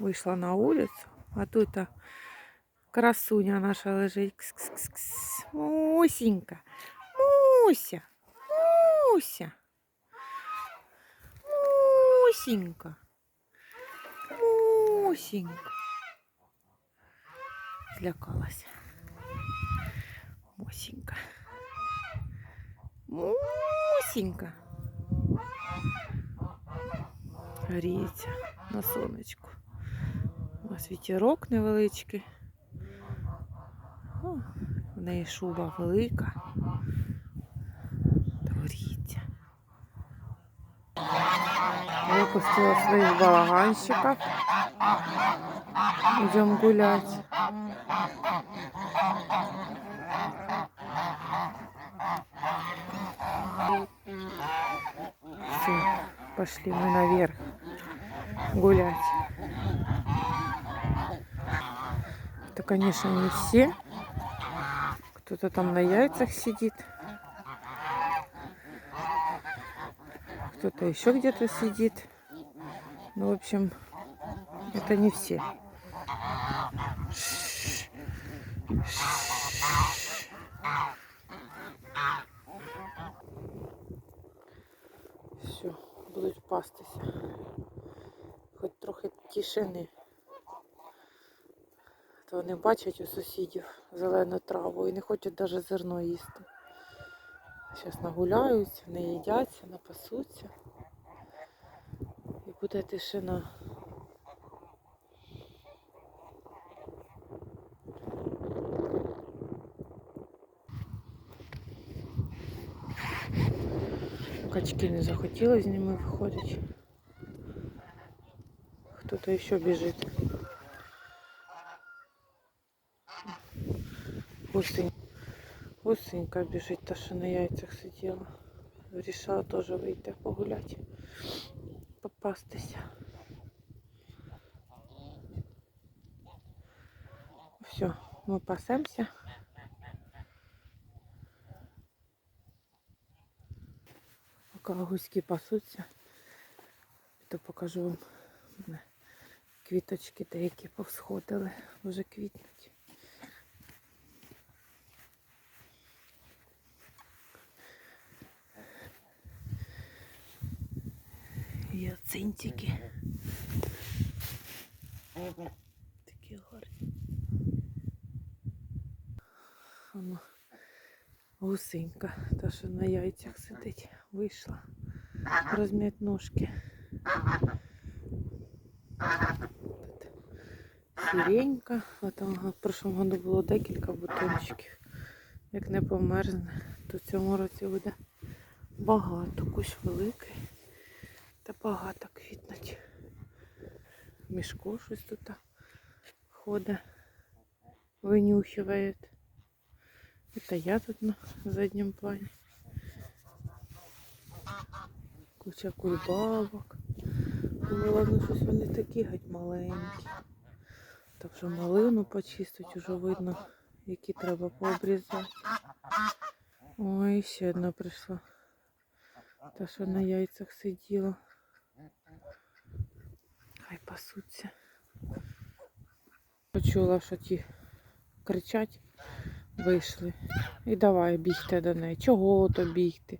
Вийшла на вулицю, а тут а, красуня наша лежить. Кс-кс-кс-кс. Мусінька. Муся. Муся. Мусінька. Мусінька. Злякалася. Мусінька. Мусінька. Гріється на сонечку. Нас вітерок невеличкий. В неї шуба велика. Та гріється. Випустила своїх балаганщиків. Идем гулять. Все, пошли мы наверх гулять. Это, конечно, не все. Кто-то там на яйцах сидит. Кто-то еще где-то сидит. Ну, в общем, это не все. Все, будуть пастися. Хоч трохи тишини. То вони бачать у сусідів зелену траву і не хочуть навіть зерно їсти. Зараз нагуляються, не їдяться, напасуться. І буде тишина. Качки не захотіли з ними виходить. Хто-то ще біжить. Гусень. Гусенька біжить, та що на яйцях сиділа. Вирішила теж вийти погуляти, попастися. Все, ми пасемося. Поки гуськи пасуться, то покажу вам квіточки деякі повсходили, вже квітнуть. Гіацинтики. Такі гарні. Воно гусенька, та що на яйцях сидить, вийшла. Розм'ять ножки. Сіренька. А там в прошлому году було декілька бутончиків. Як не померзне, то цьому році буде багато. Кущ великий. Та багато квітнуть. В мішку щось тут ходить, винюхиває. Это я тут на заднем плане. Куча кульбабок. Думала, ну щось вони такі геть маленькі. Так вже малину почистить, уже видно, які треба пообрізати. Ой, ще одна прийшла. Та, що на яйцях сиділа. Хай пасуться. Почула, що ті кричать, вийшли. І давай бігти до неї. Чого то бігти?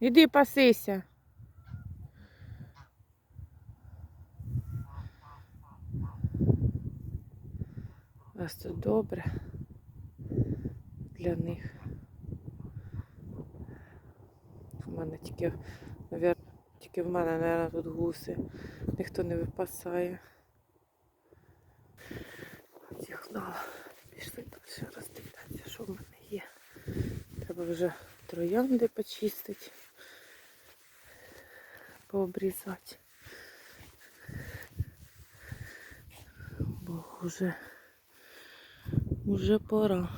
Іди пасися. У нас тут добре для них. В мене тільки. Тільки в мене, мабуть, тут гуси. Ніхто не випасає. Зігнала. Пішли далі роздивлятися, що в мене є. Треба вже троянди почистити, пообрізати. Бо вже, вже пора.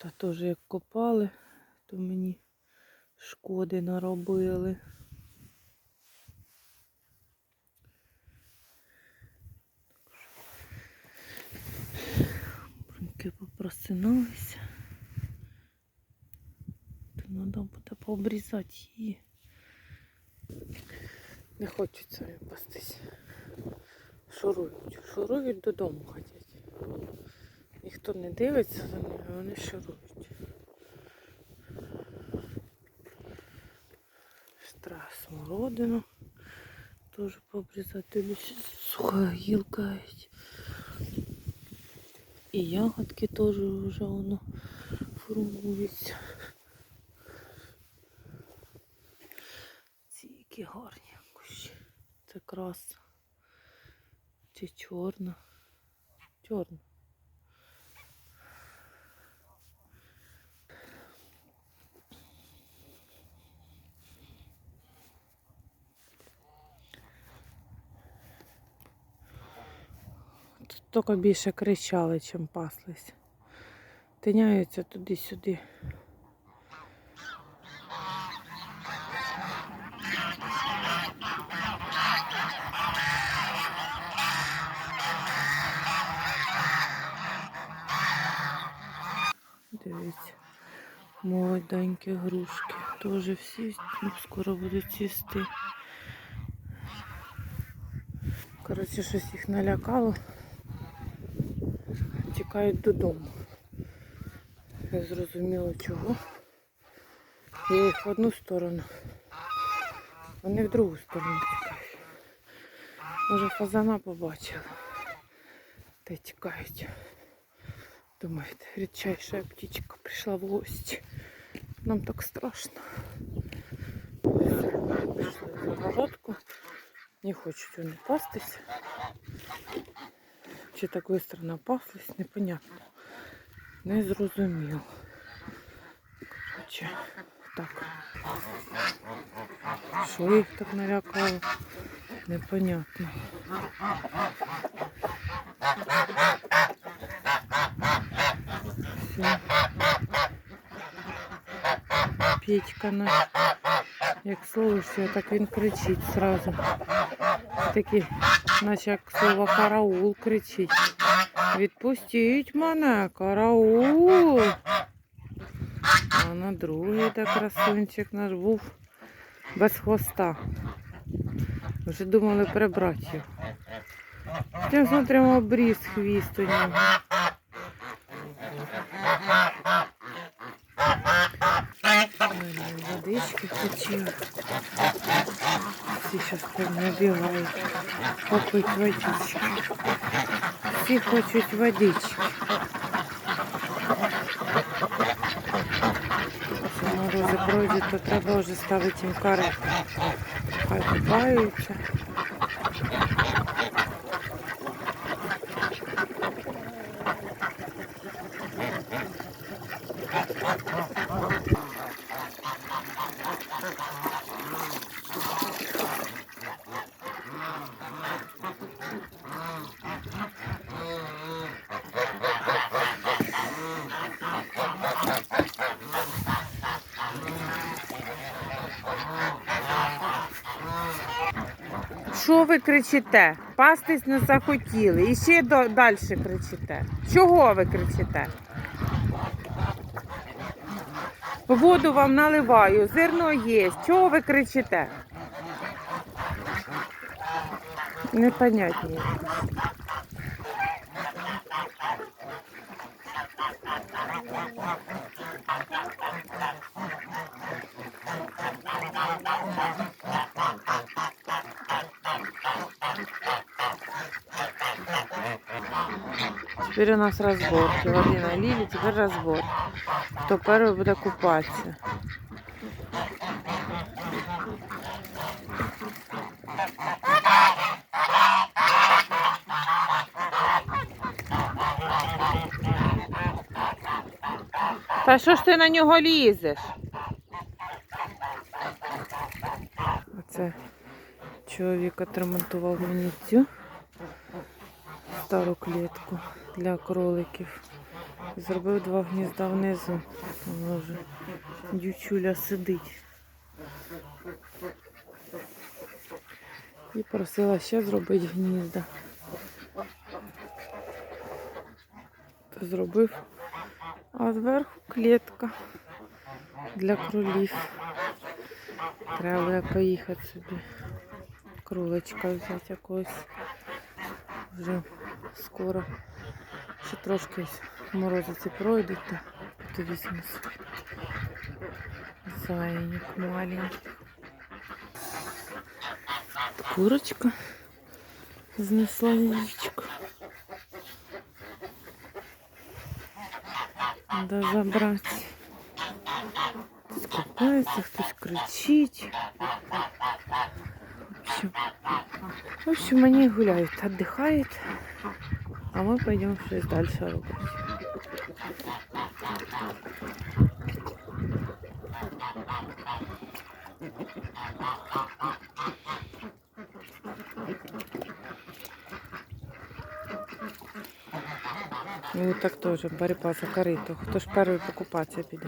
Та теж як копали, то мені шкоди наробили. Бруньки попросиналися. То треба буде пообрізати її. Не хочуть самі пастись. Шурують. Шурують додому ходять. Ніхто не дивиться за ними, вони шурують. Штра смородину. Теж пообрізати. Дивлюсь, Суха гілка. І ягодки теж вже воно формуються. Ці які гарні кущі. Це краса. Чи чорна? Чорна. Тільки більше кричали, чим паслись. Тиняються туди-сюди. Дивіться, молоденькі грушки. Теж всі ну, скоро будуть цвісти. Коротше, щось їх налякало. Тікають додому. Я зрозуміла чого. Я їх в одну сторону. Вони в другу сторону тікають. Може фазана побачила. Та й тікають. Думаєте, рідчайша птічка прийшла в гості. Нам так страшно. Пішли в загородку. Не хочуть вони пастися. Чи так швидко напаслись, непонятно. Не зрозуміло. Короче, так. Що їх так налякало? Непонятно. Все. Петька наш. Як слышишся, так він кричить сразу. Такий, наче як слово караул кричить. Відпустіть мене, караул. А на другий так красунчик наш був без хвоста. Вже думали прибрати його. Тим смотримо обріз хвіст у нього. Водички хотів. Всі зараз набігають. Попить водички. Всі хочуть водички. Якщо морози пройдуть, то треба вже ставити їм кари. Хай купаються. Що ви кричите? Пастись не захотіли. І ще далі кричите. Чого ви кричите? Воду вам наливаю, зерно є. Чого ви кричите? Непонятні. Теперь у нас разборки. Воды налили, теперь разбор. Хто перший буде купатися. Та що ж ти на нього лізеш? Оце чоловік отремонтував мені цю стару клітку для кроликів. Зробив два гнізда внизу. Воно вже дівчуля сидить. І просила ще зробити гнізда. То зробив, а зверху клітка. для кролів. Треба поїхати собі. Кроличка взяти якогось. Вже скоро. Ще трошки морозиці пройдуть, то візьму. Зайник маленький. Курочка знесла яєчко. Надо забрати. Хтось купається, хтось кричить. В общем, в общем, они гуляют, отдыхают, а мы пойдем что-то дальше робити. Ну так теж боротьба за корито. Хто ж перший покупатися піде?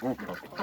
жопу.